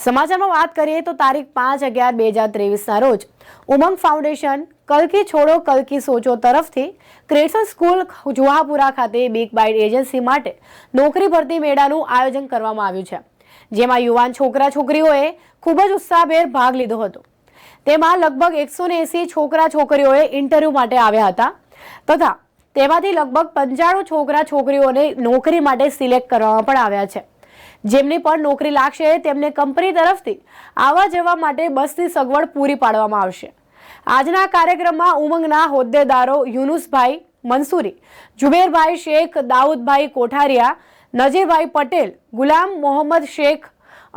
સમાચારમાં વાત કરીએ તો તારીખ પાંચ અગિયાર બે હજાર ત્રેવીસના રોજ ઉમંગ ફાઉન્ડેશન, કલકી છોડો, કલકી સોચો તરફથી ક્રેશન સ્કૂલ જુહાપુરા ખાતે બિગ બાઇટ એજન્સી માટે નોકરી ભરતી મેળાનું આયોજન કરવામાં આવ્યું છે, જેમાં યુવાન છોકરા છોકરીઓએ ખૂબ જ ઉત્સાહભેર ભાગ લીધો હતો. તેમાં લગભગ એકસો એસી છોકરા છોકરીઓએ ઇન્ટરવ્યૂ માટે આવ્યા હતા તથા તેમાંથી લગભગ પંચાણું છોકરા છોકરીઓને નોકરી માટે સિલેક્ટ કરવામાં પણ આવ્યા છે. જેમની પણ નોકરી લાગશે, તેમને કંપની તરફથી આવવા જવા માટે બસની સગવડ પૂરી પાડવામાં આવશે. આજના કાર્યક્રમમાં ઉમંગના હોદ્દેદારો યુનુસભાઈ મંસૂરી જુબેરભાઈ શેખ, દાઉદભાઈ કોઠારિયા, નજીરભાઈ પટેલ, ગુલામ મોહમ્મદ શેખ,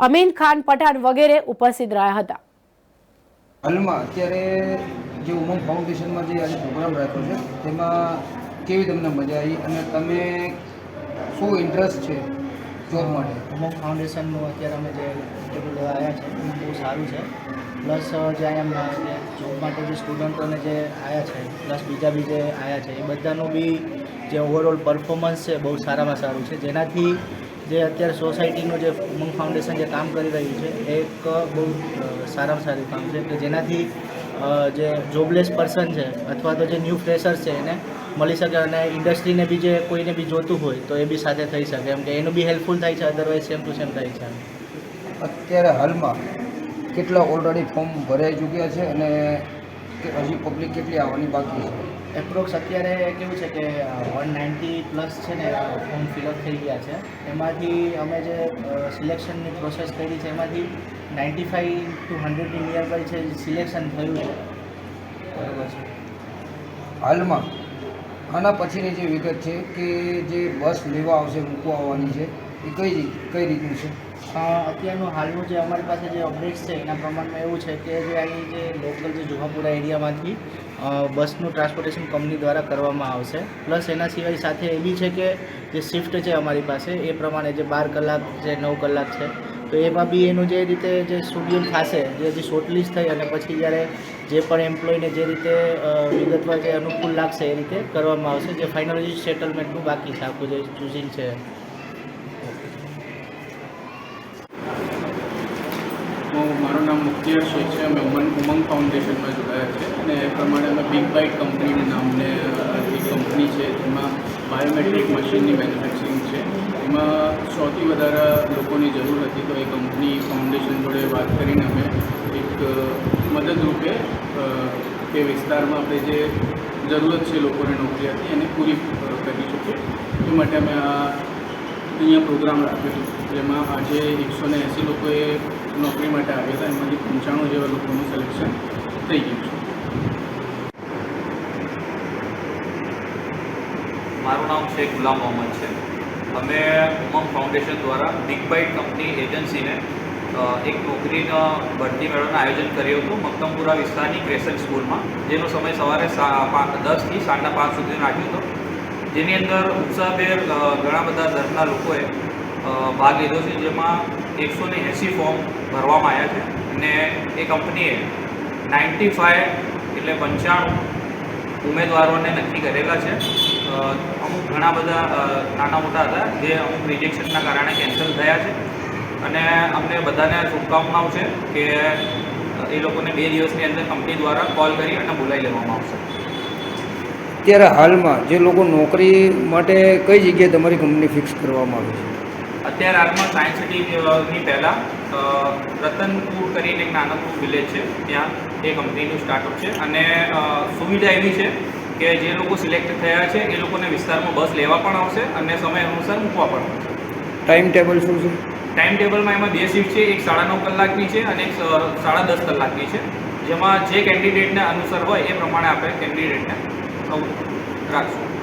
અમીન ખાન પઠાણ વગેરે ઉપસ્થિત રહ્યા હતા. હાલમાં અત્યારે જે ઉમંગ ફાઉન્ડેશનમાં જે આજે પ્રોગ્રામ રાખ્યો છે, તેમાં કેવી તમને મજા આવી અને તમે શું ઇન્ટરેસ્ટ છે? જોબ મળે. અમુક ફાઉન્ડેશનનું અત્યારે અમે જે ટેબલ આવ્યા છે, એ બહુ સારું છે. પ્લસ જે અહીંયા જોબ માટે જે સ્ટુડન્ટોને જે આવ્યા છે પ્લસ બીજા બી જે આવ્યા છે, એ બધાનું બી જે ઓવરઓલ પરફોર્મન્સ છે, બહુ સારામાં સારું છે. જેનાથી જે અત્યારે સોસાયટીનું જે ઉમંગ ફાઉન્ડેશન જે કામ કરી રહ્યું છે, એ એક બહુ સારામાં સારું કામ છે. કે જેનાથી જે જોબલેસ પર્સન છે અથવા તો જે ન્યૂ ફ્રેશર છે એને મળી શકે અને ઇન્ડસ્ટ્રીને બી જે કોઈને બી જોતું હોય તો એ બી સાથે થઈ શકે. એમ કે એનું બી હેલ્પફુલ થાય છે અદરવાઇઝ સેમ ટુ સેમ થાય છે. અત્યારે હાલમાં કેટલા ઓલરેડી ફોર્મ ભરાઈ ચૂક્યા છે અને કે હજી પબ્લિક કેટલી આવવાની બાકી છે? એપ્રોક્સ અત્યારે કેવું છે કે વન નાઇન્ટી પ્લસ છે ને ફોર્મ ફિલઅપ થઈ ગયા છે. એમાંથી અમે જે સિલેક્શનની પ્રોસેસ કરી છે એમાંથી નાઇન્ટી ફાઇવ ટુ હંડ્રેડની નિયર બાય છે સિલેક્શન થયું છે. બરાબર છે. હાલમાં આના પછીની જે વિગત છે કે જે બસ લેવા આવશે મૂકવા આવવાની છે એ કઈ રીત કઈ રીતનું છે? અત્યારનું હાલનું જે અમારી પાસે જે અપડેટ્સ છે, એના પ્રમાણમાં એવું છે કે જે અહીં જે લોકલ જે જુહાપુરા એરિયામાંથી બસનું ટ્રાન્સપોર્ટેશન કંપની દ્વારા કરવામાં આવશે. પ્લસ એના સિવાય સાથે એ બી છે કે જે શિફ્ટ છે અમારી પાસે, એ પ્રમાણે જે બાર કલાક જે નવ કલાક છે, તો એમાં બી એનું જે રીતે જે શેડ્યુલ થશે, જે હજી શોર્ટલિસ્ટ થઈ અને પછી જ્યારે જે પણ એમ્પ્લોયને જે રીતે વિગતમાં જે અનુકૂળ લાગશે એ રીતે કરવામાં આવશે. જે ફાઇનલ સેટલમેન્ટનું બાકી છે, આખું જે ચૂઝિંગ છે. હું મારું નામ મુખ્તિયાર શેખ છે, અમે ઉમંગ ઉમંગ ફાઉન્ડેશનમાં જોડાયા છે અને એ પ્રમાણે અમે બિગ બાઇટ કંપનીના નામને એક કંપની છે એમાં બાયોમેટ્રિક મશીનની મેન્યુફેક્ચરિંગ છે. એમાં સૌથી વધારે લોકોની જરૂર હતી તો એ કંપની ફાઉન્ડેશન જોડે વાત કરીને અમે એક મદદરૂપે તે વિસ્તારમાં આપણે જે જરૂરત છે લોકોને નોકરી હતી એને પૂરી કરી શકીએ. એ માટે અમે આ અહીંયા પ્રોગ્રામ રાખ્યો જેમાં આજે એકસો ને એંસી લોકોએ નોકરી માટે આવ્યા હતા, એમાંથી પંચાણું જેવા લોકોનું સિલેક્શન થઈ ગયું છે. મારું નામ શેખ ગુલામ મોહમ્મદ છે. અમે ઉમંગ ફાઉન્ડેશન દ્વારા બિગ બાઇટ કંપની એજન્સીને એક નોકરીના ભરતી મેળાનું આયોજન કર્યું હતું મક્તમપુરા વિસ્તારની ક્રેસન સ્કૂલમાં જેનો સમય સવારે દસથી સાંજના પાંચ સુધી રાખ્યો હતો. જેની અંદર ઉત્સાહભેર ઘણા બધા દર્શના લોકોએ ભાગ લીધો છે, જેમાં એકસો ને એંસી ફોર્મ ભરવામાં આવ્યા છે. અને એ કંપનીએ નાઇન્ટી ફાઇવ એટલે પંચાણું ઉમેદવારોને નક્કી કરેલા છે. અમુક ઘણા બધા નાના મોટા હતા જે અમુક રિજેક્શનના કારણે કેન્સલ થયા છે. અને અમને બધાને શુભકામનાઓ છે કે એ લોકોને બે દિવસની અંદર કંપની દ્વારા કોલ કરી અને બોલાવી લેવામાં આવશે. અત્યારે હાલમાં જે લોકો નોકરી માટે કઈ જગ્યાએ તમારી કંપની ફિક્સ કરવામાં આવી છે? અત્યારે હાલમાં સાયન્સ સિટીની પહેલાં રતનપુર કરીને એક નાનકડું વિલેજ છે. ત્યાં એ કંપનીનું સ્ટાર્ટઅપ છે. અને સુવિધા એવી છે કે જે લોકો સિલેક્ટ થયા છે એ લોકોને વિસ્તારમાં બસ લેવા પણ આવશે અને સમય અનુસાર મૂકવા પણ આવશે. ટાઈમ ટેબલ શું છે? ટાઈમ ટેબલમાં એમાં બે શિફ્ટ છે એક સાડા નવ કલાકની છે અને એક સાડા દસ કલાકની છે. જેમાં જે કેન્ડિડેટને અનુસર હોય એ પ્રમાણે આપણે કેન્ડિડેટને રાખશું.